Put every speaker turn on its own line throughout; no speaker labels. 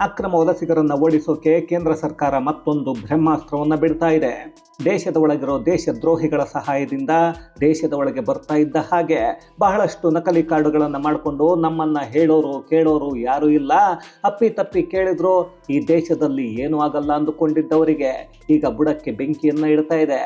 ಅಕ್ರಮ ವಲಸಿಗರನ್ನು ಓಡಿಸೋಕೆ ಕೇಂದ್ರ ಸರ್ಕಾರ ಮತ್ತೊಂದು ಬ್ರಹ್ಮಾಸ್ತ್ರವನ್ನು ಬಿಡ್ತಾ ಇದೆ. ದೇಶದ ಒಳಗಿರೋ ದೇಶದ್ರೋಹಿಗಳ ಸಹಾಯದಿಂದ ದೇಶದ ಒಳಗೆ ಬರ್ತಾ ಇದ್ದ ಹಾಗೆ ಬಹಳಷ್ಟು ನಕಲಿ ಕಾರ್ಡುಗಳನ್ನು ಮಾಡಿಕೊಂಡು ನಮ್ಮನ್ನು ಹೇಳೋರು ಕೇಳೋರು ಯಾರೂ ಇಲ್ಲ. ಅಪ್ಪಿ ತಪ್ಪಿ ಕೇಳಿದ್ರು ಈ ದೇಶದಲ್ಲಿ ಏನೂ ಆಗಲ್ಲ ಅಂದುಕೊಂಡಿದ್ದವರಿಗೆ ಈಗ ಬುಡಕ್ಕೆ ಬೆಂಕಿಯನ್ನು ಇಡ್ತಾ ಇದೆ.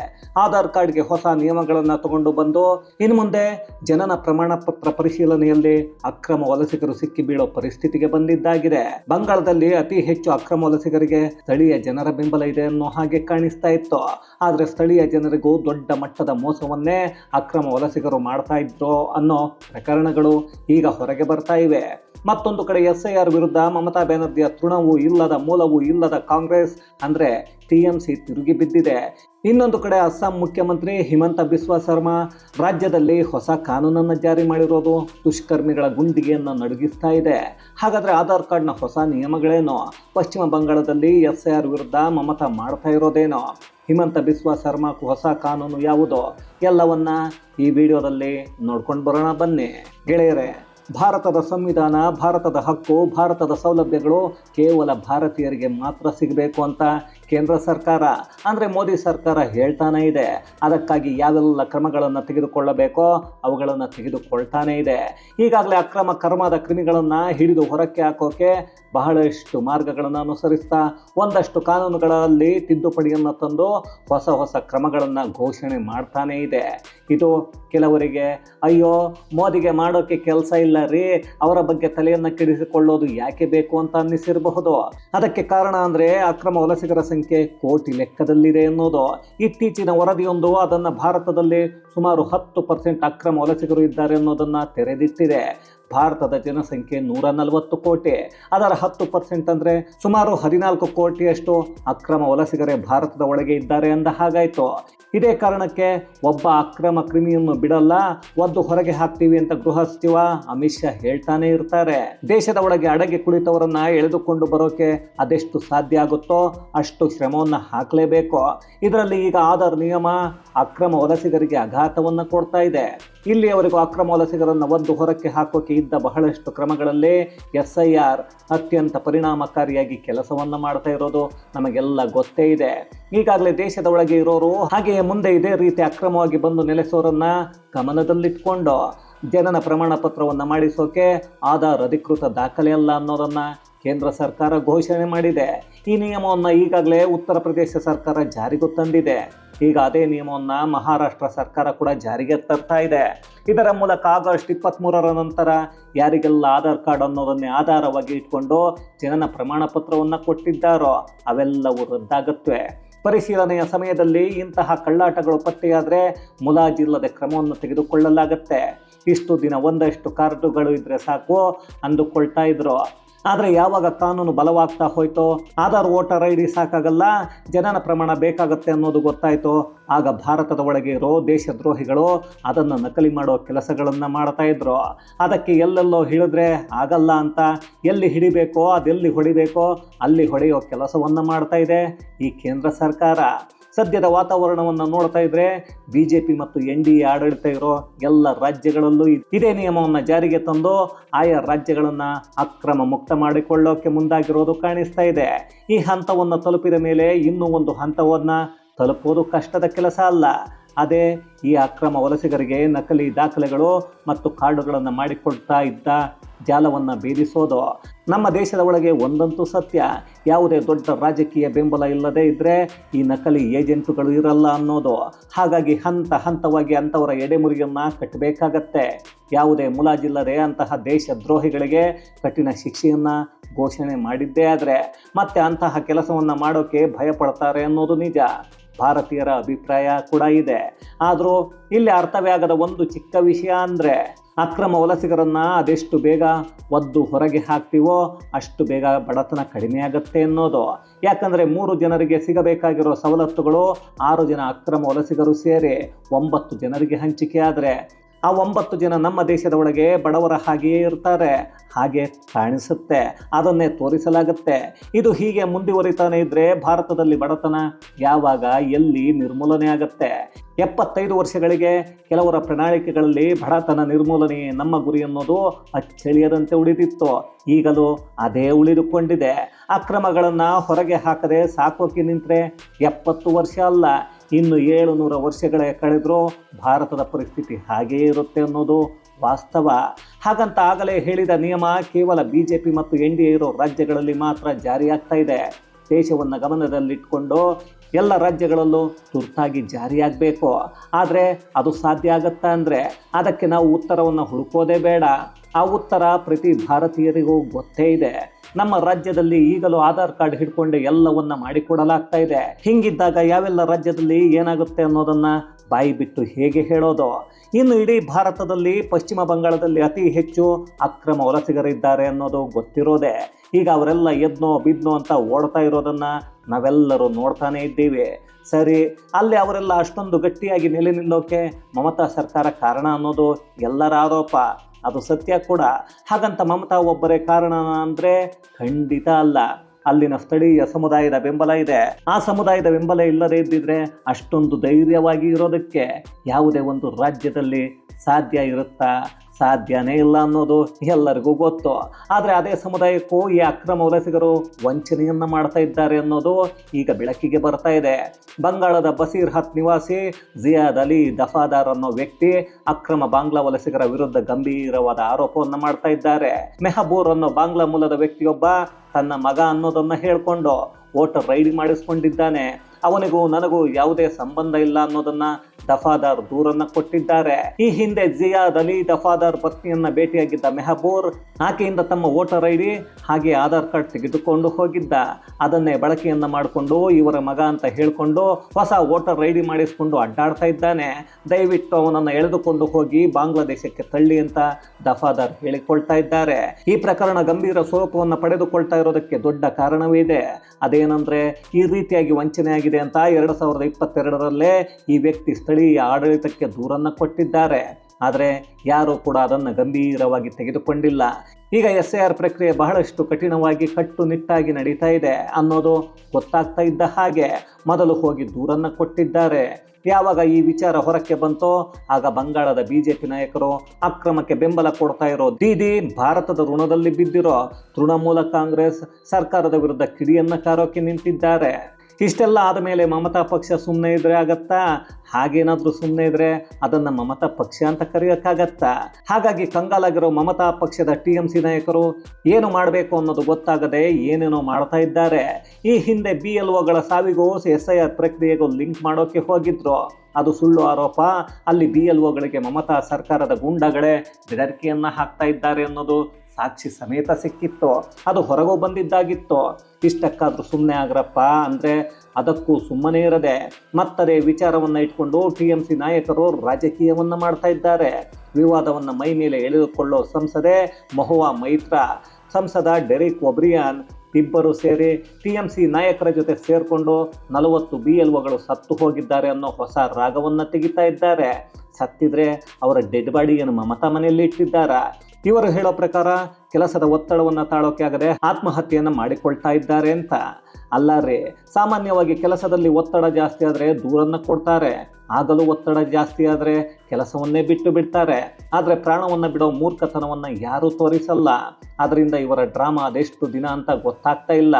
ಆಧಾರ್ ಕಾರ್ಡ್ಗೆ ಹೊಸ ನಿಯಮಗಳನ್ನು ತಗೊಂಡು ಬಂದು ಇನ್ನು ಮುಂದೆ ಜನನ ಪ್ರಮಾಣ ಪತ್ರ ಪರಿಶೀಲನೆಯಲ್ಲಿ ಅಕ್ರಮ ವಲಸಿಗರು ಸಿಕ್ಕಿ ಬೀಳೋ ಪರಿಸ್ಥಿತಿಗೆ ಬಂದಿದ್ದಾಗಿದೆ. ಬಂಗಾಳದಲ್ಲಿ ಅತಿ ಹೆಚ್ಚು ಅಕ್ರಮ ವಲಸಿಗರಿಗೆ ಸ್ಥಳೀಯ ಜನರ ಬೆಂಬಲ ಇದೆ ಅನ್ನೋ ಹಾಗೆ ಕಾಣಿಸ್ತಾ ಇತ್ತು. ಆದರೆ ಸ್ಥಳೀಯ ಜನರಿಗೂ ದೊಡ್ಡ ಮಟ್ಟದ ಮೋಸವನ್ನೇ ಅಕ್ರಮ ವಲಸಿಗರು ಮಾಡ್ತಾ ಇದ್ರು ಅನ್ನೋ ಪ್ರಕರಣಗಳು ಈಗ ಹೊರಗೆ ಬರ್ತಾ ಇವೆ. ಮತ್ತೊಂದು ಕಡೆ ಎಸ್ ಐ ಆರ್ ವಿರುದ್ಧ ಮಮತಾ ಬ್ಯಾನರ್ಜಿಯ ತೃಣವೂ ಇಲ್ಲದ ಮೂಲವೂ ಇಲ್ಲದ ಕಾಂಗ್ರೆಸ್ ಅಂದ್ರೆ ಟಿಎಂಸಿ ತಿರುಗಿ ಬಿದ್ದಿದೆ. ಇನ್ನೊಂದು ಕಡೆ ಅಸ್ಸಾಂ ಮುಖ್ಯಮಂತ್ರಿ ಹಿಮಂತ ಬಿಸ್ವಾ ಶರ್ಮಾ ರಾಜ್ಯದಲ್ಲಿ ಹೊಸ ಕಾನೂನನ್ನು ಜಾರಿ ಮಾಡಿರೋದು ದುಷ್ಕರ್ಮಿಗಳ ಗುಂಡಿಗೆಯನ್ನು ನಡುಗಿಸ್ತಾ ಇದೆ. ಹಾಗಾದರೆ ಆಧಾರ್ ಕಾರ್ಡ್ನ ಹೊಸ ನಿಯಮಗಳೇನೋ? ಪಶ್ಚಿಮ ಬಂಗಾಳದಲ್ಲಿ ಎಸ್ ಐ ಆರ್ ವಿರುದ್ಧ ಮಮತಾ ಮಾಡ್ತಾ ಇರೋದೇನೋ? ಹಿಮಂತ ಬಿಸ್ವಾ ಶರ್ಮಾ ಹೊಸ ಕಾನೂನು ಯಾವುದೋ? ಎಲ್ಲವನ್ನ ಈ ವಿಡಿಯೋದಲ್ಲಿ ನೋಡ್ಕೊಂಡು ಬರೋಣ ಬನ್ನಿ. ಗೆಳೆಯರೇ ಭಾರತದ ಸಂವಿಧಾನ ಭಾರತದ ಹಕ್ಕು ಭಾರತದ ಸೌಲಭ್ಯಗಳು ಕೇವಲ ಭಾರತೀಯರಿಗೆ ಮಾತ್ರ ಸಿಗಬೇಕು ಅಂತ ಕೇಂದ್ರ ಸರ್ಕಾರ, ಅಂದರೆ ಮೋದಿ ಸರ್ಕಾರ ಹೇಳ್ತಾನೇ ಇದೆ. ಅದಕ್ಕಾಗಿ ಯಾವೆಲ್ಲ ಕ್ರಮಗಳನ್ನು ತೆಗೆದುಕೊಳ್ಳಬೇಕೋ ಅವುಗಳನ್ನು ತೆಗೆದುಕೊಳ್ತಾನೆ ಇದೆ. ಈಗಾಗಲೇ ಅಕ್ರಮ ಕರ್ಮದ ಕ್ರಿಮಿಗಳನ್ನು ಹಿಡಿದು ಹೊರಕ್ಕೆ ಹಾಕೋಕೆ ಬಹಳಷ್ಟು ಮಾರ್ಗಗಳನ್ನು ಅನುಸರಿಸ್ತಾ, ಒಂದಷ್ಟು ಕಾನೂನುಗಳಲ್ಲಿ ತಿದ್ದುಪಡಿಯನ್ನು ತಂದು ಹೊಸ ಹೊಸ ಕ್ರಮಗಳನ್ನು ಘೋಷಣೆ ಮಾಡ್ತಾನೇ ಇದೆ. ಇದು ಕೆಲವರಿಗೆ, ಅಯ್ಯೋ, ಮೋದಿಗೆ ಮಾಡೋಕ್ಕೆ ಕೆಲಸ ಇಲ್ಲ ರೀ, ಅವರ ಬಗ್ಗೆ ತಲೆಯನ್ನು ಕೆಡಿಸಿಕೊಳ್ಳೋದು ಯಾಕೆ ಬೇಕು ಅಂತ ಅನ್ನಿಸಿರಬಹುದು. ಅದಕ್ಕೆ ಕಾರಣ ಅಂದರೆ ಅಕ್ರಮ ವಲಸಿಗರ ಸಂಖ್ಯೆ ಕೋಟಿ ಲೆಕ್ಕದಲ್ಲಿದೆ ಎನ್ನುವುದು ಇತ್ತೀಚಿನ ವರದಿಯೊಂದು. ಅದನ್ನು ಭಾರತದಲ್ಲಿ ಸುಮಾರು ಹತ್ತು ಪರ್ಸೆಂಟ್ ಅಕ್ರಮ ವಲಸಿಗರು ಇದ್ದಾರೆ ಅನ್ನೋದನ್ನು ತೆರೆದಿಟ್ಟಿದೆ. ಭಾರತದ ಜನಸಂಖ್ಯೆ ನೂರ ನಲವತ್ತು ಕೋಟಿ. ಅದರ ಹತ್ತು ಪರ್ಸೆಂಟ್ ಅಂದರೆ ಸುಮಾರು ಹದಿನಾಲ್ಕು ಕೋಟಿಯಷ್ಟು ಅಕ್ರಮ ವಲಸಿಗರೇ ಭಾರತದ ಒಳಗೆ ಇದ್ದಾರೆ ಅಂದ ಹಾಗಾಯಿತು. ಇದೇ ಕಾರಣಕ್ಕೆ ಒಬ್ಬ ಅಕ್ರಮ ಕ್ರಿಮಿಯನ್ನು ಬಿಡಲ್ಲ, ಒದ್ದು ಹೊರಗೆ ಹಾಕ್ತೀವಿ ಅಂತ ಗೃಹ ಸಚಿವ ಅಮಿತ್ ಶಾ ಹೇಳ್ತಾನೆ ಇರ್ತಾರೆ. ದೇಶದ ಒಳಗೆ ಅಡಗಿ ಕುಳಿತವರನ್ನ ಎಳೆದುಕೊಂಡು ಬರೋಕೆ ಅದೆಷ್ಟು ಸಾಧ್ಯ ಆಗುತ್ತೋ ಅಷ್ಟು ಶ್ರಮವನ್ನು ಹಾಕಲೇಬೇಕು. ಇದರಲ್ಲಿ ಈಗ ಆಧಾರ್ ನಿಯಮ ಅಕ್ರಮ ವಲಸಿಗರಿಗೆ ಆಘಾತವನ್ನು ಕೊಡ್ತಾ ಇದೆ. ಇಲ್ಲಿಯವರೆಗೂ ಅಕ್ರಮ ವಲಸಿಗರನ್ನು ಒಂದು ಹೊರಕ್ಕೆ ಹಾಕೋಕೆ ಇದ್ದ ಬಹಳಷ್ಟು ಕ್ರಮಗಳಲ್ಲೇ ಎಸ್ ಐ ಆರ್ ಅತ್ಯಂತ ಪರಿಣಾಮಕಾರಿಯಾಗಿ ಕೆಲಸವನ್ನು ಮಾಡ್ತಾ ಇರೋದು ನಮಗೆಲ್ಲ ಗೊತ್ತೇ ಇದೆ. ಈಗಾಗಲೇ ದೇಶದ ಒಳಗೆ ಇರೋರು ಹಾಗೆಯೇ ಮುಂದೆ ಇದೇ ರೀತಿ ಅಕ್ರಮವಾಗಿ ಬಂದು ನೆಲೆಸೋರನ್ನ ಗಮನದಲ್ಲಿಟ್ಕೊಂಡು ಜನನ ಪ್ರಮಾಣ ಪತ್ರವನ್ನು ಮಾಡಿಸೋಕೆ ಆಧಾರ್ ಅಧಿಕೃತ ದಾಖಲೆ ಅಲ್ಲ ಅನ್ನೋದನ್ನು ಕೇಂದ್ರ ಸರ್ಕಾರ ಘೋಷಣೆ ಮಾಡಿದೆ. ಈ ನಿಯಮವನ್ನು ಈಗಾಗಲೇ ಉತ್ತರ ಪ್ರದೇಶ ಸರ್ಕಾರ ಜಾರಿಗೂ ತಂದಿದೆ. ಈಗ ಅದೇ ನಿಯಮವನ್ನು ಮಹಾರಾಷ್ಟ್ರ ಸರ್ಕಾರ ಕೂಡ ಜಾರಿಗೆ ತರ್ತಾ ಇದೆ. ಇದರ ಮೂಲಕ ಆಗಸ್ಟ್ ಇಪ್ಪತ್ತ್ಮೂರರ ನಂತರ ಯಾರಿಗೆಲ್ಲ ಆಧಾರ್ ಕಾರ್ಡ್ ಅನ್ನೋದನ್ನೇ ಆಧಾರವಾಗಿ ಇಟ್ಕೊಂಡು ಜನನ ಪ್ರಮಾಣ ಪತ್ರವನ್ನು ಕೊಟ್ಟಿದ್ದಾರೋ ಅವೆಲ್ಲವೂ ರದ್ದಾಗುತ್ತವೆ ಪರಿಶೀಲನೆಯ ಸಮಯದಲ್ಲಿ ಇಂತಹ ಕಳ್ಳಾಟಗಳು ಪತ್ತೆಯಾದರೆ ಮುಲಾಜಿಲ್ಲದೆ ಕ್ರಮವನ್ನು ತೆಗೆದುಕೊಳ್ಳಲಾಗುತ್ತೆ. ಇಷ್ಟು ದಿನ ಒಂದಷ್ಟು ಕಾರ್ಡುಗಳು ಇದ್ದರೆ ಸಾಕು ಅಂದುಕೊಳ್ತಾ ಇದ್ರು. ಆದರೆ ಯಾವಾಗ ಕಾನೂನು ಬಲವಾಗ್ತಾ ಹೋಯ್ತೋ, ಆಧಾರ್ ವೋಟರ್ ಐ ಡಿ ಸಾಕಾಗಲ್ಲ, ಜನನ ಪ್ರಮಾಣ ಬೇಕಾಗುತ್ತೆ ಅನ್ನೋದು ಗೊತ್ತಾಯಿತು, ಆಗ ಭಾರತದ ಒಳಗೆ ಇರೋ ದೇಶದ್ರೋಹಿಗಳು ಅದನ್ನು ನಕಲಿ ಮಾಡೋ ಕೆಲಸಗಳನ್ನು ಮಾಡ್ತಾ ಇದ್ರು. ಅದಕ್ಕೆ ಎಲ್ಲೆಲ್ಲೋ ಹಿಡಿದ್ರೆ ಆಗಲ್ಲ ಅಂತ, ಎಲ್ಲಿ ಹಿಡಿಬೇಕೋ, ಅದೆಲ್ಲಿ ಹೊಡಿಬೇಕೋ, ಅಲ್ಲಿ ಹೊಡೆಯೋ ಕೆಲಸವನ್ನು ಮಾಡ್ತಾ ಇದೆ ಈ ಕೇಂದ್ರ ಸರ್ಕಾರ. ಸದ್ಯದ ವಾತಾವರಣವನ್ನು ನೋಡ್ತಾ ಇದ್ರೆ ಬಿಜೆಪಿ ಮತ್ತು ಎನ್ ಡಿ ಎ ಆಡಳಿತ ಇರೋ ಎಲ್ಲ ರಾಜ್ಯಗಳಲ್ಲೂ ಇದೇ. ನಿಯಮವನ್ನು ಜಾರಿಗೆ ತಂದು ಆಯಾ ರಾಜ್ಯಗಳನ್ನು ಅಕ್ರಮ ಮುಕ್ತ ಮಾಡಿಕೊಳ್ಳೋಕೆ ಮುಂದಾಗಿರೋದು ಕಾಣಿಸ್ತಾ ಇದೆ. ಈ ಹಂತವನ್ನು ತಲುಪಿದ ಮೇಲೆ ಇನ್ನೂ ಒಂದು ಹಂತವನ್ನು ತಲುಪೋದು ಕಷ್ಟದ ಕೆಲಸ ಅಲ್ಲ. ಅದೇ ಈ ಅಕ್ರಮ ವಲಸಿಗರಿಗೆ ನಕಲಿ ದಾಖಲೆಗಳು ಮತ್ತು ಕಾರ್ಡುಗಳನ್ನು ಮಾಡಿಕೊಡ್ತಾ ಇದ್ದ ಜಾಲವನ್ನು ಬೀರಿಸೋದು. ನಮ್ಮ ದೇಶದ ಒಳಗೆ ಒಂದಂತೂ ಸತ್ಯ. ಯಾವುದೇ ದೊಡ್ಡ ರಾಜಕೀಯ ಬೆಂಬಲ ಇಲ್ಲದೆ ಇದ್ದರೆ ಈ ನಕಲಿ ಏಜೆಂಟುಗಳು ಇರಲ್ಲ ಅನ್ನೋದು. ಹಾಗಾಗಿ ಹಂತ ಹಂತವಾಗಿ ಅಂಥವರ ಎಡೆಮುರಿಯನ್ನು ಕಟ್ಟಬೇಕಾಗತ್ತೆ. ಯಾವುದೇ ಮುಲಾಜಿಲ್ಲದೆ ಅಂತಹ ದೇಶದ್ರೋಹಿಗಳಿಗೆ ಕಠಿಣ ಶಿಕ್ಷೆಯನ್ನು ಘೋಷಣೆ ಮಾಡಿದ್ದೇ ಆದರೆ ಮತ್ತೆ ಅಂತಹ ಕೆಲಸವನ್ನು ಮಾಡೋಕ್ಕೆ ಭಯಪಡ್ತಾರೆ ಅನ್ನೋದು ನಿಜ. ಭಾರತೀಯರ ಅಭಿಪ್ರಾಯ ಕೂಡ ಇದೆ. ಆದರೂ ಇಲ್ಲಿ ಅರ್ಥವೇ ಆಗದ ಒಂದು ಚಿಕ್ಕ ವಿಷಯ ಅಂದರೆ ಅಕ್ರಮ ವಲಸಿಗರನ್ನು ಅದೆಷ್ಟು ಬೇಗ ಒದ್ದು ಹೊರಗೆ ಹಾಕ್ತೀವೋ ಅಷ್ಟು ಬೇಗ ಬಡತನ ಕಡಿಮೆ ಆಗುತ್ತೆ ಅನ್ನೋದು. ಯಾಕಂದರೆ ಮೂರು ಜನರಿಗೆ ಸಿಗಬೇಕಾಗಿರೋ ಸವಲತ್ತುಗಳು ಆರು ಜನ ಅಕ್ರಮ ವಲಸಿಗರು ಸೇರಿ ಒಂಬತ್ತು ಜನರಿಗೆ ಹಂಚಿಕೆ ಆದರೆ ಆ ಒಂಬತ್ತು ಜನ ನಮ್ಮ ದೇಶದ ಒಳಗೆ ಬಡವರ ಹಾಗೆಯೇ ಇರ್ತಾರೆ. ಹಾಗೆ ಕಾಣಿಸುತ್ತೆ. ಅದನ್ನೇ ತೋರಿಸಲಾಗುತ್ತೆ. ಇದು ಹೀಗೆ ಮುಂದುವರಿತಾನೆ ಇದ್ರೆ ಭಾರತದಲ್ಲಿ ಬಡತನ ಯಾವಾಗ, ಎಲ್ಲಿ ನಿರ್ಮೂಲನೆ ಆಗುತ್ತೆ? ಎಪ್ಪತ್ತೈದು ವರ್ಷಗಳಿಗೆ ಕೆಲವರ ಪ್ರಣಾಳಿಕೆಗಳಲ್ಲಿ ಬಡತನ ನಿರ್ಮೂಲನೆ ನಮ್ಮ ಗುರಿ ಅನ್ನೋದು ಅಚ್ಚಳಿಯದಂತೆ ಉಳಿದಿತ್ತು. ಈಗಲೂ ಅದೇ ಉಳಿದುಕೊಂಡಿದೆ. ಅಕ್ರಮಗಳನ್ನು ಹೊರಗೆ ಹಾಕದೆ ಸಾಕೋಕೆ ನಿಂತರೆ ಎಪ್ಪತ್ತು ವರ್ಷ ಅಲ್ಲ. ಇನ್ನು ಏಳು ನೂರ ವರ್ಷಗಳೇ ಕಳೆದರೂ ಭಾರತದ ಪರಿಸ್ಥಿತಿ ಹಾಗೇ ಇರುತ್ತೆ ಅನ್ನೋದು ವಾಸ್ತವ. ಹಾಗಂತ ಆಗಲೇ ಹೇಳಿದ ನಿಯಮ ಕೇವಲ ಬಿ ಜೆ ಪಿ ಮತ್ತು ಎನ್ ಡಿ ಎ ಇರೋ ರಾಜ್ಯಗಳಲ್ಲಿ ಮಾತ್ರ ಜಾರಿಯಾಗ್ತಾ ಇದೆ. ದೇಶವನ್ನು ಗಮನದಲ್ಲಿಟ್ಕೊಂಡು ಎಲ್ಲ ರಾಜ್ಯಗಳಲ್ಲೂ ತುರ್ತಾಗಿ ಜಾರಿಯಾಗಬೇಕು. ಆದರೆ ಅದು ಸಾಧ್ಯ ಆಗುತ್ತಾ ಅಂದರೆ ಅದಕ್ಕೆ ನಾವು ಉತ್ತರವನ್ನು ಹುಡುಕೋದೇ ಬೇಡ. ಆ ಉತ್ತರ ಪ್ರತಿ ಭಾರತೀಯರಿಗೂ ಗೊತ್ತೇ ಇದೆ. ನಮ್ಮ ರಾಜ್ಯದಲ್ಲಿ ಈಗಲೂ ಆಧಾರ್ ಕಾರ್ಡ್ ಹಿಡ್ಕೊಂಡು ಎಲ್ಲವನ್ನ ಮಾಡಿಕೊಡಲಾಗ್ತಾ ಇದೆ. ಹಿಂಗಿದ್ದಾಗ ಯಾವೆಲ್ಲ ರಾಜ್ಯದಲ್ಲಿ ಏನಾಗುತ್ತೆ ಅನ್ನೋದನ್ನ ಬಾಯಿ ಬಿಟ್ಟು ಹೇಗೆ ಹೇಳೋದು? ಇನ್ನು ಇಡೀ ಭಾರತದಲ್ಲಿ ಪಶ್ಚಿಮ ಬಂಗಾಳದಲ್ಲಿ ಅತಿ ಹೆಚ್ಚು ಅಕ್ರಮ ವಲಸಿಗರಿದ್ದಾರೆ ಅನ್ನೋದು ಗೊತ್ತಿರೋದೆ. ಈಗ ಅವರೆಲ್ಲ ಎದ್ನೋ ಬಿದ್ನೋ ಅಂತ ಓಡ್ತಾ ಇರೋದನ್ನ ನಾವೆಲ್ಲರೂ ನೋಡ್ತಾನೇ ಇದ್ದೀವಿ. ಸರಿ, ಅಲ್ಲಿ ಅವರೆಲ್ಲ ಅಷ್ಟೊಂದು ಗಟ್ಟಿಯಾಗಿ ನೆಲೆ ನಿಲ್ಲೋಕೆ ಮಮತಾ ಸರ್ಕಾರ ಕಾರಣ ಅನ್ನೋದು ಎಲ್ಲರ ಆರೋಪ. ಅದು ಸತ್ಯ ಕೂಡ. ಹಾಗಂತ ಮಮತಾ ಒಬ್ಬರೇ ಕಾರಣ ಅಂದರೆ ಖಂಡಿತ ಅಲ್ಲ. ಅಲ್ಲಿನ ಸ್ಥಳೀಯ ಸಮುದಾಯದ ಬೆಂಬಲ ಇದೆ. ಆ ಸಮುದಾಯದ ಬೆಂಬಲ ಇಲ್ಲದೇ ಇದ್ದಿದ್ರೆ ಅಷ್ಟೊಂದು ಧೈರ್ಯವಾಗಿ ಇರೋದಕ್ಕೆ ಯಾವುದೇ ಒಂದು ರಾಜ್ಯದಲ್ಲಿ ಸಾಧ್ಯ ಇರುತ್ತಾ? ಸಾಧ್ಯನೇ ಇಲ್ಲ ಅನ್ನೋದು ಎಲ್ಲರಿಗೂ ಗೊತ್ತು. ಆದರೆ ಅದೇ ಸಮುದಾಯಕ್ಕೂ ಈ ಅಕ್ರಮ ವಲಸಿಗರು ವಂಚನೆಯನ್ನು ಮಾಡ್ತಾ ಇದ್ದಾರೆ ಅನ್ನೋದು ಈಗ ಬೆಳಕಿಗೆ ಬರ್ತಾ ಇದೆ. ಬಂಗಾಳದ ಬಸೀರ್ ಹತ್ ನಿವಾಸಿ ಜಿಯಾದ್ ಅಲಿ ದಫಾದಾರ್ ಅನ್ನೋ ವ್ಯಕ್ತಿ ಅಕ್ರಮ ಬಾಂಗ್ಲಾ ವಲಸಿಗರ ವಿರುದ್ಧ ಗಂಭೀರವಾದ ಆರೋಪವನ್ನು ಮಾಡ್ತಾ ಇದ್ದಾರೆ. ಮೆಹಬೂರ್ ಅನ್ನೋ ಬಾಂಗ್ಲಾ ಮೂಲದ ವ್ಯಕ್ತಿಯೊಬ್ಬ ತನ್ನ ಮಗ ಅನ್ನೋದನ್ನ ಹೇಳ್ಕೊಂಡು ವೋಟರ್ ರೈಡ್ ಮಾಡಿಸ್ಕೊಂಡಿದ್ದಾನೆ. ಅವನಿಗೂ ನನಗೂ ಯಾವುದೇ ಸಂಬಂಧ ಇಲ್ಲ ಅನ್ನೋದನ್ನ ದಫಾದಾರ್ ದೂರನ್ನ ಕೊಟ್ಟಿದ್ದಾರೆ. ಈ ಹಿಂದೆ ಜಿಯಾದ್ ಅಲಿ ದಫಾದಾರ್ ಪತ್ನಿಯನ್ನ ಭೇಟಿಯಾಗಿದ್ದ ಮೆಹಬೂರ್ ಆಕೆಯಿಂದ ತಮ್ಮ ವೋಟರ್ ಐ ಡಿ ಹಾಗೆ ಆಧಾರ್ ಕಾರ್ಡ್ ತೆಗೆದುಕೊಂಡು ಹೋಗಿದ್ದ. ಅದನ್ನೇ ಬಳಕೆಯನ್ನ ಮಾಡಿಕೊಂಡು ಇವರ ಮಗ ಅಂತ ಹೇಳ್ಕೊಂಡು ಹೊಸ ವೋಟರ್ ಐ ಡಿ ಮಾಡಿಸ್ಕೊಂಡು ಅಡ್ಡಾಡ್ತಾ ಇದ್ದಾನೆ. ದಯವಿಟ್ಟು ಅವನನ್ನು ಎಳೆದುಕೊಂಡು ಹೋಗಿ ಬಾಂಗ್ಲಾದೇಶಕ್ಕೆ ತಳ್ಳಿ ಅಂತ ದಫಾದಾರ್ ಹೇಳಿಕೊಳ್ತಾ ಇದ್ದಾರೆ. ಈ ಪ್ರಕರಣ ಗಂಭೀರ ಸ್ವರೂಪವನ್ನು ಪಡೆದುಕೊಳ್ತಾ ಇರೋದಕ್ಕೆ ದೊಡ್ಡ ಕಾರಣವೇ ಇದೆ. ಅದೇನಂದ್ರೆ ಈ ರೀತಿಯಾಗಿ ವಂಚನೆ ಆಗಿದೆ ಅಂತ ಎರಡು ಸಾವಿರದ ಇಪ್ಪತ್ತೆರಡರಲ್ಲೇ ಈ ವ್ಯಕ್ತಿ ಸ್ಥಳೀಯ ಆಡಳಿತಕ್ಕೆ ದೂರನ್ನು ಕೊಟ್ಟಿದ್ದಾರೆ. ಆದರೆ ಯಾರೂ ಕೂಡ ಅದನ್ನು ಗಂಭೀರವಾಗಿ ತೆಗೆದುಕೊಂಡಿಲ್ಲ. ಈಗ ಎಸ್ ಎ ಆರ್ ಪ್ರಕ್ರಿಯೆ ಬಹಳಷ್ಟು ಕಠಿಣವಾಗಿ ಕಟ್ಟುನಿಟ್ಟಾಗಿ ನಡೀತಾ ಇದೆ ಅನ್ನೋದು ಗೊತ್ತಾಗ್ತಾ ಇದ್ದ ಹಾಗೆ ಮೊದಲು ಹೋಗಿ ದೂರನ್ನು ಕೊಟ್ಟಿದ್ದಾರೆ. ಯಾವಾಗ ಈ ವಿಚಾರ ಹೊರಕ್ಕೆ ಬಂತೋ ಆಗ ಬಂಗಾಳದ ಬಿಜೆಪಿ ನಾಯಕರು ಅಕ್ರಮಕ್ಕೆ ಬೆಂಬಲ ಕೊಡ್ತಾ ಇರೋ ದೀದಿ ಭಾರತದ ಋಣದಲ್ಲಿ ಬಿದ್ದಿರೋ ತೃಣಮೂಲ ಕಾಂಗ್ರೆಸ್ ಸರ್ಕಾರದ ವಿರುದ್ಧ ಕಿಡಿಯನ್ನ ಕಾರೋಕೆ ನಿಂತಿದ್ದಾರೆ. ಇಷ್ಟೆಲ್ಲ ಆದಮೇಲೆ ಮಮತಾ ಪಕ್ಷ ಸುಮ್ಮನೆ ಇದ್ರೆ ಆಗತ್ತಾ? ಹಾಗೇನಾದರೂ ಸುಮ್ಮನೆ ಇದ್ರೆ ಅದನ್ನ ಮಮತಾ ಪಕ್ಷ ಅಂತ ಕರೆಯೋಕ್ಕಾಗತ್ತಾ? ಹಾಗಾಗಿ ಕಂಗಾಲಾಗಿರೋ ಮಮತಾ ಪಕ್ಷದ ಟಿ ಎಂ ಸಿ ನಾಯಕರು ಏನು ಮಾಡಬೇಕು ಅನ್ನೋದು ಗೊತ್ತಾಗದೆ ಏನೇನೋ ಮಾಡ್ತಾ ಇದ್ದಾರೆ. ಈ ಹಿಂದೆ ಬಿ ಎಲ್ ಒಗಳ ಸಾವಿಗೂ ಎಸ್ ಐ ಆರ್ ಪ್ರಕ್ರಿಯೆಗೂ ಲಿಂಕ್ ಮಾಡೋಕೆ ಹೋಗಿದ್ರು. ಅದು ಸುಳ್ಳು ಆರೋಪ. ಅಲ್ಲಿ ಬಿ ಎಲ್ ಒಗಳಿಗೆ ಮಮತಾ ಸರ್ಕಾರದ ಗುಂಡಗಳೇ ಬೆದರಿಕೆಯನ್ನ ಹಾಕ್ತಾ ಇದ್ದಾರೆ ಅನ್ನೋದು ಸಾಕ್ಷಿ ಸಮೇತ ಸಿಕ್ಕಿತ್ತೋ, ಅದು ಹೊರಗೂ ಬಂದಿದ್ದಾಗಿತ್ತೋ, ಇಷ್ಟಕ್ಕಾದರೂ ಸುಮ್ಮನೆ ಆಗ್ರಪ್ಪ ಅಂದರೆ ಅದಕ್ಕೂ ಸುಮ್ಮನೆ ಇರದೆ ಮತ್ತದೇ ವಿಚಾರವನ್ನು ಇಟ್ಕೊಂಡು ಟಿ ಎಂ ಸಿ ನಾಯಕರು ರಾಜಕೀಯವನ್ನು ಮಾಡ್ತಾ ಇದ್ದಾರೆ. ವಿವಾದವನ್ನು ಮೈ ಮೇಲೆ ಎಳೆದುಕೊಳ್ಳೋ ಸಂಸದೆ ಮಹುವಾ ಮೈತ್ರ, ಸಂಸದ ಡೆರಿಕ್ ಒಬ್ರಿಯಾನ್ ಇಬ್ಬರು ಸೇರಿ ಟಿ ಎಂ ಸಿ ನಾಯಕರ ಜೊತೆ ಸೇರಿಕೊಂಡು ನಲವತ್ತು ಬಿ ಎಲ್ ಒಗಳು ಸತ್ತು ಹೋಗಿದ್ದಾರೆ ಅನ್ನೋ ಹೊಸ ರಾಗವನ್ನು ತೆಗಿತಾ ಇದ್ದಾರೆ. ಸತ್ತಿದ್ರೆ ಅವರ ಡೆಡ್ ಬಾಡಿಯನ್ನು ಮಮತಾ ಮನೆಯಲ್ಲಿ ಇಟ್ಟಿದ್ದಾರಾ? ಇವರು ಹೇಳೋ ಪ್ರಕಾರ ಕೆಲಸದ ಒತ್ತಡವನ್ನು ತಾಳೋಕೆ ಆಗದೆ ಆತ್ಮಹತ್ಯೆಯನ್ನು ಮಾಡಿಕೊಳ್ತಾ ಇದ್ದಾರೆ ಅಂತ. ಅಲ್ಲ ಸಾಮಾನ್ಯವಾಗಿ ಕೆಲಸದಲ್ಲಿ ಒತ್ತಡ ಜಾಸ್ತಿ ಆದರೆ ದೂರನ್ನು ಕೊಡ್ತಾರೆ. ಆಗಲೂ ಒತ್ತಡ ಜಾಸ್ತಿ ಆದರೆ ಕೆಲಸವನ್ನೇ ಬಿಟ್ಟು ಬಿಡ್ತಾರೆ. ಆದರೆ ಪ್ರಾಣವನ್ನು ಬಿಡೋ ಮೂರ್ಖತನವನ್ನು ಯಾರೂ ತೋರಿಸಲ್ಲ. ಅದರಿಂದ ಇವರ ಡ್ರಾಮಾ ಅದೆಷ್ಟು ದಿನ ಅಂತ ಗೊತ್ತಾಗ್ತಾ ಇಲ್ಲ.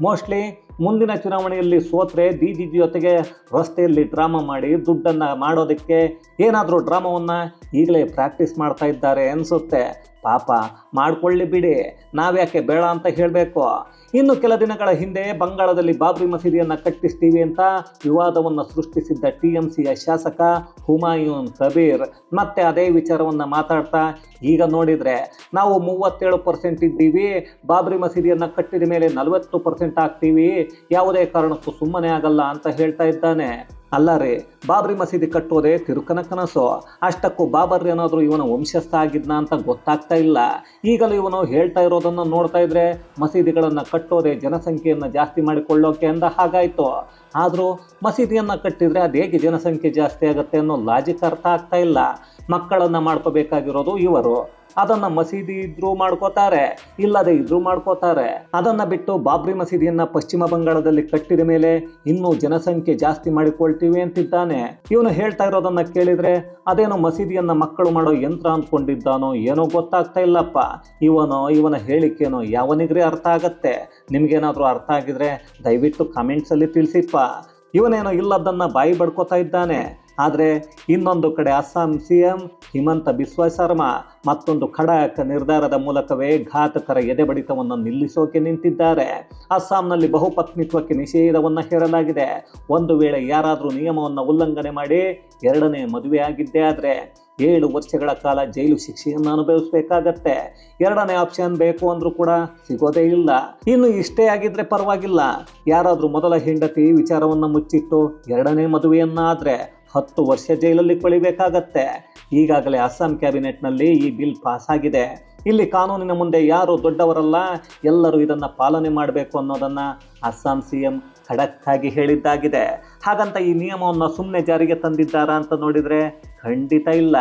ಮೋಸ್ಟ್ಲಿ ಮುಂದಿನ ಚುನಾವಣೆಯಲ್ಲಿ ಸೋತ್ರೆ ಡಿ ಜೊತೆಗೆ ರಸ್ತೆಯಲ್ಲಿ ಡ್ರಾಮಾ ಮಾಡಿ ದುಡ್ಡನ್ನು ಮಾಡೋದಕ್ಕೆ ಏನಾದರೂ ಡ್ರಾಮಾವನ್ನು ಈಗಲೇ ಪ್ರಾಕ್ಟೀಸ್ ಮಾಡ್ತಾ ಇದ್ದಾರೆ ಅನಿಸುತ್ತೆ. ಪಾಪ, ಮಾಡಿಕೊಳ್ಳಿ ಬಿಡಿ. ನಾವ್ಯಾಕೆ ಬೇಡ ಅಂತ ಹೇಳಬೇಕು? ಇನ್ನು ಕೆಲ ದಿನಗಳ ಹಿಂದೆ ಬಂಗಾಳದಲ್ಲಿ ಬಾಬ್ರಿ ಮಸೀದಿಯನ್ನು ಕಟ್ಟಿಸ್ತೀವಿ ಅಂತ ವಿವಾದವನ್ನು ಸೃಷ್ಟಿಸಿದ್ದ ಟಿ ಎಂ ಸಿಯ ಶಾಸಕ ಹುಮಾಯೂನ್ ಕಬೀರ್. ಮತ್ತೆ ಅದೇ ವಿಚಾರವನ್ನು ಮಾತಾಡ್ತಾ, ಈಗ ನೋಡಿದರೆ ನಾವು ಮೂವತ್ತೇಳು ಪರ್ಸೆಂಟ್ ಇದ್ದೀವಿ, ಬಾಬ್ರಿ ಮಸೀದಿಯನ್ನು ಕಟ್ಟಿದ ಮೇಲೆ ನಲವತ್ತು ಪರ್ಸೆಂಟ್ ಆಗ್ತೀವಿ. ಯಾವುದೇ ಕಾರಣಕ್ಕೂ ಸುಮ್ಮನೆ ಆಗಲ್ಲ ಅಂತ ಹೇಳ್ತಾ ಇದ್ದಾನೆ. ಅಲ್ಲ ರೀ, ಬಾಬ್ರಿ ಮಸೀದಿ ಕಟ್ಟೋದೇ ತಿರುಕನ ಕನಸು ಅಷ್ಟಕ್ಕೂ ಬಾಬರ್ ಏನಾದರೂ ಇವನ ವಂಶಸ್ಥ ಆಗಿದ್ನ ಅಂತ ಗೊತ್ತಾಗ್ತಾ ಇಲ್ಲ. ಈಗಲೂ ಇವನು ಹೇಳ್ತಾ ಇರೋದನ್ನು ನೋಡ್ತಾ ಇದ್ರೆ ಮಸೀದಿಗಳನ್ನು ಕಟ್ಟೋದೇ ಜನಸಂಖ್ಯೆಯನ್ನು ಜಾಸ್ತಿ ಮಾಡಿಕೊಳ್ಳೋಕೆ ಅಂದ ಹಾಗಾಯಿತು. ಆದರೂ ಮಸೀದಿಯನ್ನು ಕಟ್ಟಿದರೆ ಅದು ಹೇಗೆ ಜನಸಂಖ್ಯೆ ಜಾಸ್ತಿ ಆಗುತ್ತೆ ಅನ್ನೋ ಲಾಜಿಕ್ ಅರ್ಥ ಆಗ್ತಾ ಇಲ್ಲ. ಮಕ್ಕಳನ್ನು ಮಾಡ್ಕೋಬೇಕಾಗಿರೋದು ಇವರು. ಅದನ್ನ ಮಸೀದಿ ಇದ್ರೂ ಮಾಡ್ಕೋತಾರೆ, ಇಲ್ಲದೆ ಇದ್ರೂ ಮಾಡ್ಕೋತಾರೆ. ಅದನ್ನ ಬಿಟ್ಟು ಬಾಬ್ರಿ ಮಸೀದಿಯನ್ನ ಪಶ್ಚಿಮ ಬಂಗಾಳದಲ್ಲಿ ಕಟ್ಟಿದ ಮೇಲೆ ಇನ್ನೂ ಜನಸಂಖ್ಯೆ ಜಾಸ್ತಿ ಮಾಡಿಕೊಳ್ತೀವಿ ಅಂತಿದ್ದಾನೆ. ಇವನು ಹೇಳ್ತಾ ಇರೋದನ್ನ ಕೇಳಿದ್ರೆ, ಅದೇನೋ ಮಸೀದಿಯನ್ನ ಮಕ್ಕಳು ಮಾಡೋ ಯಂತ್ರ ಅಂದ್ಕೊಂಡಿದ್ದಾನೋ ಏನೋ ಗೊತ್ತಾಗ್ತಾ ಇಲ್ಲಪ್ಪ. ಇವನೋ, ಇವನ ಹೇಳಿಕೆನೋ ಯಾವನಿಗ್ರೆ ಅರ್ಥ ಆಗತ್ತೆ. ನಿಮ್ಗೇನಾದ್ರೂ ಅರ್ಥ ಆಗಿದ್ರೆ ದಯವಿಟ್ಟು ಕಮೆಂಟ್ಸಲ್ಲಿ ತಿಳಿಸಿಪ್ಪ. ಇವನೇನೋ ಇಲ್ಲದನ್ನ ಬಾಯಿ ಬಡ್ಕೋತಾ ಇದ್ದಾನೆ. ಆದರೆ ಇನ್ನೊಂದು ಕಡೆ ಅಸ್ಸಾಂ ಸಿ ಎಂ ಹಿಮಂತ ಬಿಸ್ವ ಶರ್ಮಾ ಮತ್ತೊಂದು ಖಡಕ್ ನಿರ್ಧಾರದ ಮೂಲಕವೇ ಘಾತಕರ ಎದೆಬಡಿತವನ್ನು ನಿಲ್ಲಿಸೋಕೆ ನಿಂತಿದ್ದಾರೆ. ಅಸ್ಸಾಂನಲ್ಲಿ ಬಹುಪತ್ನಿತ್ವಕ್ಕೆ ನಿಷೇಧವನ್ನು ಹೇರಲಾಗಿದೆ. ಒಂದು ವೇಳೆ ಯಾರಾದರೂ ನಿಯಮವನ್ನು ಉಲ್ಲಂಘನೆ ಮಾಡಿ ಎರಡನೇ ಮದುವೆ ಆಗಿದ್ದೇ ಆದರೆ ಏಳು ವರ್ಷಗಳ ಕಾಲ ಜೈಲು ಶಿಕ್ಷೆಯನ್ನು ಅನುಭವಿಸಬೇಕಾಗತ್ತೆ. ಎರಡನೇ ಆಪ್ಷನ್ ಬೇಕು ಅಂದರೂ ಕೂಡ ಸಿಗೋದೇ ಇಲ್ಲ. ಇನ್ನು ಇಷ್ಟೇ ಆಗಿದ್ರೆ ಪರವಾಗಿಲ್ಲ. ಯಾರಾದರೂ ಮೊದಲ ಹೆಂಡತಿ ವಿಚಾರವನ್ನು ಮುಚ್ಚಿಟ್ಟು ಎರಡನೇ ಮದುವೆಯನ್ನ ಆದ್ರೆ ಹತ್ತು ವರ್ಷ ಜೈಲಲ್ಲಿ ಕೊಳಿಬೇಕಾಗತ್ತೆ. ಈಗಾಗಲೇ ಅಸ್ಸಾಂ ಕ್ಯಾಬಿನೆಟ್ನಲ್ಲಿ ಈ ಬಿಲ್ ಪಾಸ್ ಆಗಿದೆ ಇಲ್ಲಿ ಕಾನೂನಿನ ಮುಂದೆ ಯಾರು ದೊಡ್ಡವರಲ್ಲ, ಎಲ್ಲರೂ ಇದನ್ನು ಪಾಲನೆ ಮಾಡಬೇಕು ಅನ್ನೋದನ್ನು ಅಸ್ಸಾಂ ಸಿ ಎಂ ಖಡಕ್ ಆಗಿ ಹೇಳಿದ್ದಾಗಿದೆ. ಹಾಗಂತ ಈ ನಿಯಮವನ್ನು ಸುಮ್ಮನೆ ಜಾರಿಗೆ ತಂದಿದ್ದಾರಾ ಅಂತ ನೋಡಿದರೆ ಖಂಡಿತ ಇಲ್ಲ.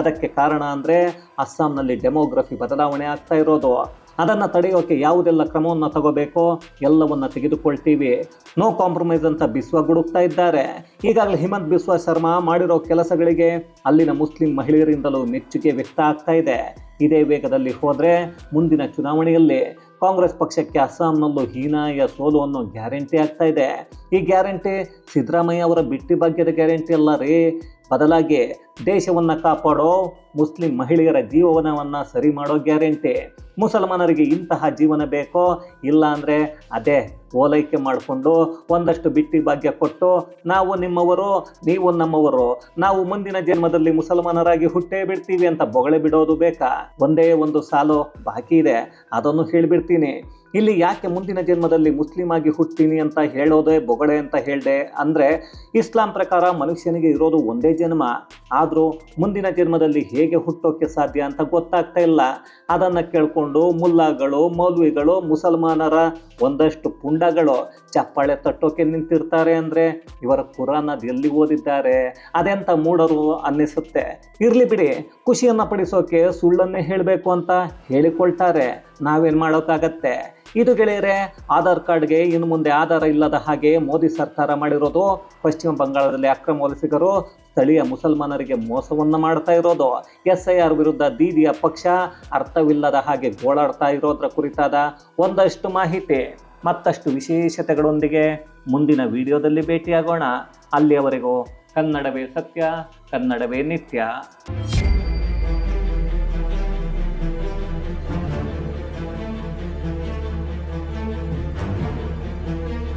ಅದಕ್ಕೆ ಕಾರಣ ಅಂದರೆ ಅಸ್ಸಾಂನಲ್ಲಿ ಡೆಮೋಗ್ರಫಿ ಬದಲಾವಣೆ ಆಗ್ತಾ ಇರೋದು. ಅದನ್ನು ತಡೆಯೋಕೆ ಯಾವುದೆಲ್ಲ ಕ್ರಮವನ್ನು ತಗೋಬೇಕೋ ಎಲ್ಲವನ್ನು ತೆಗೆದುಕೊಳ್ತೀವಿ. ನೋ ಕಾಂಪ್ರಮೈಸ್ ಅಂತ ಬಿಸ್ವ ಗುಡುಕ್ತಾ ಇದ್ದಾರೆ. ಈಗಾಗಲೇ ಹಿಮಂತ್ ಬಿಸ್ವ ಶರ್ಮಾ ಮಾಡಿರೋ ಕೆಲಸಗಳಿಗೆ ಅಲ್ಲಿನ ಮುಸ್ಲಿಂ ಮಹಿಳೆಯರಿಂದಲೂ ಮೆಚ್ಚುಗೆ ವ್ಯಕ್ತ ಆಗ್ತಾ ಇದೆ. ಇದೇ ವೇಗದಲ್ಲಿ ಹೋದರೆ ಮುಂದಿನ ಚುನಾವಣೆಯಲ್ಲಿ ಕಾಂಗ್ರೆಸ್ ಪಕ್ಷಕ್ಕೆ ಅಸ್ಸಾಂನಲ್ಲೂ ಹೀನಾಯ ಸೋಲು ಅನ್ನೋ ಗ್ಯಾರಂಟಿ ಆಗ್ತಾ ಇದೆ. ಈ ಗ್ಯಾರಂಟಿ ಸಿದ್ದರಾಮಯ್ಯ ಅವರ ಬಿಟ್ಟಿ ಭಾಗ್ಯದ ಗ್ಯಾರಂಟಿ ಅಲ್ಲ ರೀ. ಬದಲಾಗಿ ದೇಶವನ್ನು ಕಾಪಾಡೋ ಮುಸ್ಲಿಂ ಮಹಿಳೆಯರ ಜೀವನವನ್ನು ಸರಿ ಮಾಡೋ ಗ್ಯಾರಂಟಿ. ಮುಸಲ್ಮಾನರಿಗೆ ಇಂತಹ ಜೀವನ ಬೇಕೋ? ಇಲ್ಲ ಅಂದರೆ ಅದೇ ಓಲೈಕೆ ಮಾಡಿಕೊಂಡು ಒಂದಷ್ಟು ಬಿಟ್ಟಿ ಭಾಗ್ಯ ಕೊಟ್ಟು ನಾವು ನಿಮ್ಮವರು, ನೀವು ನಮ್ಮವರು, ನಾವು ಮುಂದಿನ ಜನ್ಮದಲ್ಲಿ ಮುಸಲ್ಮಾನರಾಗಿ ಹುಟ್ಟೇ ಬಿಡ್ತೀವಿ ಅಂತ ಬೊಗಳೆ ಬಿಡೋದು ಬೇಕಾ? ಒಂದೇ ಒಂದು ಸಾಲು ಬಾಕಿ ಇದೆ. ಅದನ್ನು ಹೇಳಿಬಿಡ್ತೀನಿ. ಇಲ್ಲಿ ಯಾಕೆ ಮುಂದಿನ ಜನ್ಮದಲ್ಲಿ ಮುಸ್ಲಿಂ ಆಗಿ ಹುಟ್ಟಿನಿ ಅಂತ ಹೇಳೋದೆ ಬೊಗಳೆ ಅಂತ ಹೇಳಿದೆ? ಅಂದರೆ ಇಸ್ಲಾಂ ಪ್ರಕಾರ ಮನುಷ್ಯನಿಗೆ ಇರೋದು ಒಂದೇ ಜನ್ಮ. ಆದರೂ ಮುಂದಿನ ಜನ್ಮದಲ್ಲಿ ಹೇಗೆ ಹುಟ್ಟೋಕ್ಕೆ ಸಾಧ್ಯ ಅಂತ ಗೊತ್ತಾಗ್ತಾ ಇಲ್ಲ. ಅದನ್ನು ಕೇಳಿಕೊಂಡು ಮುಲ್ಲಾಗಳು, ಮೌಲ್ವಿಗಳು, ಮುಸಲ್ಮಾನರ ಒಂದಷ್ಟು ಪುಂಡಗಳು ಚಪ್ಪಾಳೆ ತಟ್ಟೋಕೆ ನಿಂತಿರ್ತಾರೆ ಅಂದರೆ ಇವರ ಕುರಾನ್ ಅದು ಎಲ್ಲಿ ಓದಿದ್ದಾರೆ. ಅದೆಂತ ಮೂಡರು ಅನ್ನಿಸುತ್ತೆ? ಇರಲಿ ಬಿಡಿ, ಖುಷಿಯನ್ನು ಪಡಿಸೋಕೆ ಸುಳ್ಳನ್ನೇ ಹೇಳಬೇಕು ಅಂತ ಹೇಳಿಕೊಳ್ತಾರೆ. ನಾವೇನು ಮಾಡೋಕ್ಕಾಗತ್ತೆ? ಇದು ಗೆಳೆಯರೆ, ಆಧಾರ್ ಕಾರ್ಡ್ಗೆ ಇನ್ನು ಮುಂದೆ ಆಧಾರ ಇಲ್ಲದ ಹಾಗೆ ಮೋದಿ ಸರ್ಕಾರ ಮಾಡಿರೋದು ಪಶ್ಚಿಮ ಬಂಗಾಳದಲ್ಲಿ ಅಕ್ರಮ ವಲಸಿಗರು, ಸ್ಥಳೀಯ ಮುಸಲ್ಮಾನರಿಗೆ ಮೋಸವನ್ನು ಮಾಡ್ತಾ ಇರೋದು. ಎಸ್ ಐ ಆರ್ ವಿರುದ್ಧ ದೀದಿಯ ಪಕ್ಷ ಅರ್ಥವಿಲ್ಲದ ಹಾಗೆ ಗೋಳಾಡ್ತಾ ಇರೋದ್ರ ಕುರಿತಾದ ಒಂದಷ್ಟು ಮಾಹಿತಿ. ಮತ್ತಷ್ಟು ವಿಶೇಷತೆಗಳೊಂದಿಗೆ ಮುಂದಿನ ವಿಡಿಯೋದಲ್ಲಿ ಭೇಟಿಯಾಗೋಣ. ಅಲ್ಲಿಯವರೆಗೂ ಕನ್ನಡವೇ ಸತ್ಯ, ಕನ್ನಡವೇ ನಿತ್ಯ.